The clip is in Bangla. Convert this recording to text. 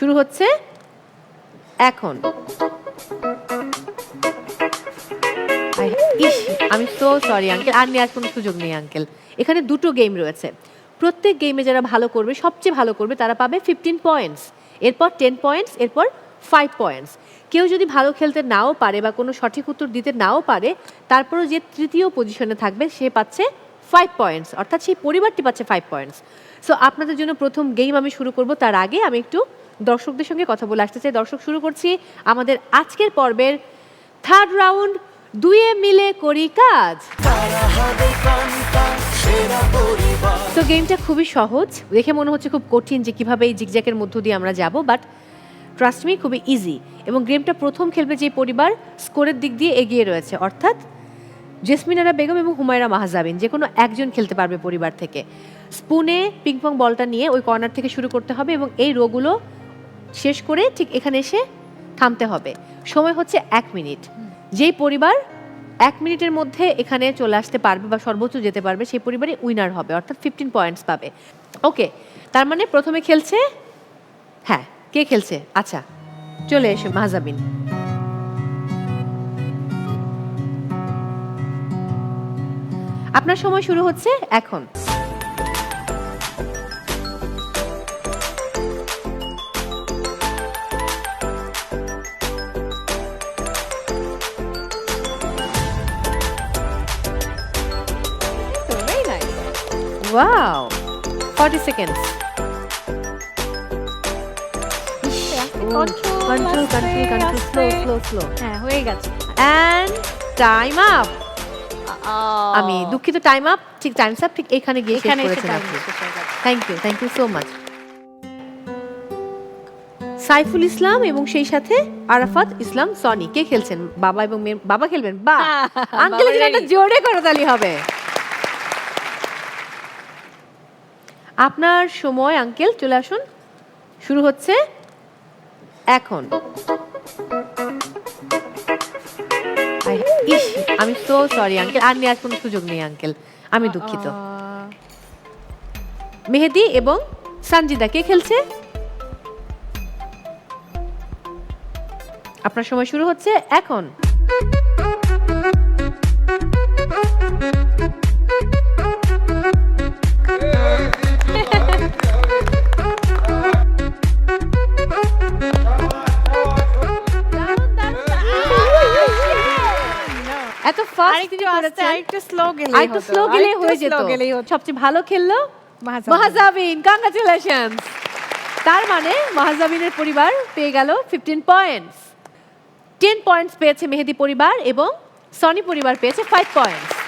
শুরু হচ্ছে এখন। আমি সো সরি আঙ্কেল আর নেওয়ার কোনো সুযোগ নেই আঙ্কেল এখানে দুটো গেম রয়েছে। প্রত্যেক গেমে যারা ভালো করবে, সবচেয়ে ভালো করবে, তারা পাবে ফিফটিন পয়েন্টস এরপর টেন পয়েন্টস এরপর ফাইভ পয়েন্টস কেউ যদি ভালো খেলতে নাও পারে বা কোনো সঠিক উত্তর দিতে নাও পারে, তারপরও যে তৃতীয় পজিশনে থাকবে, সে পাচ্ছে ফাইভ পয়েন্টস অর্থাৎ সেই পরিবারটি পাচ্ছে ফাইভ পয়েন্টস সো আপনাদের জন্য প্রথম গেম আমি শুরু করব, তার আগে আমি একটু দর্শকদের সঙ্গে কথা বলে আসতে চাই। দর্শক, শুরু করছি আমাদের আজকের পর্বের থার্ড রাউন্ড দুয়ে মিলে করি কাজ। তো গেমটা খুবই সহজ। দেখে মনে হচ্ছে খুব কঠিন যে কীভাবে এই জিগজ্যাকের মধ্য দিয়ে আমরা যাব বাট ট্রাস্ট মি খুবই ইজি এবং গেমটা প্রথম খেলবে যে পরিবার স্কোরের দিক দিয়ে এগিয়ে রয়েছে। অর্থাৎ জেসমিনারা বেগম এবং হুমায়রা মাহাজাবিন, যে কোনো একজন খেলতে পারবে পরিবার থেকে। স্পুনে পিংপং বলটা নিয়ে ওই কর্নার থেকে শুরু করতে হবে এবং এই রোগুলো শেষ করে ঠিক এখানে এসে থামতে হবে। সময় হচ্ছে এক মিনিট। যেই পরিবার এক মিনিটের মধ্যে এখানে চলে আসতে পারবে বা সর্বোচ্চ যেতে পারবে, সেই পরিবারে উইনার হবে, অর্থাৎ ফিফটিন পয়েন্টস পাবে। ওকে তার মানে প্রথমে খেলছে? হ্যাঁ কে খেলছে? আচ্ছা চলে এসো মাহজাবিন। আপনার সময় শুরু হচ্ছে এখন। ওয়াও 40 সেকেন্ডস Control, কন্ট্রোল আস্তে, control control slow. Slow slow হ্যাঁ হয়ে গেছে। অ্যান্ড টাইম আপ আমি দুঃখিত টাইম আপ ঠিক টাইম আপ ঠিক এখানে গিয়ে শেষ এখানে করেছেন আপনি। হয়ে। Thank you thank you so much Saiful Islam এবং সেই সাথে আরাফাত ইসলাম সনি। কে খেলছেন? বাবা এবং মেয়ে বাবা খেলবেন? বা। আঙ্কেল বাবা একটা ready। জোরে করতালি হবে। আপনার সময় আঙ্কেল চলে আসুন। শুরু হচ্ছে এখন। ইস আমি সো সরি আঙ্কেল। আর নেওয়ার কোনো সুযোগ নেই আঙ্কেল। আমি দুঃখিত। মেহেদি এবং সানজিদা কে খেলছে? আপনার সময় শুরু হচ্ছে এখন। এত ফাস্ট আরেকটু তিনি করেছেন আরেকটু স্লো গেলে হয়ে যেত। সবচেয়ে ভালো খেললো মাহাজাবিন। মাহাজাবিন। কংগ্রাচুলেশনস তার মানে মাহাজাবিনের পরিবার পেয়ে গেল ফিফটিন পয়েন্টস টেন পয়েন্টস পেয়েছে মেহেদি পরিবার এবং সনি পরিবার পেয়েছে ফাইভ পয়েন্টস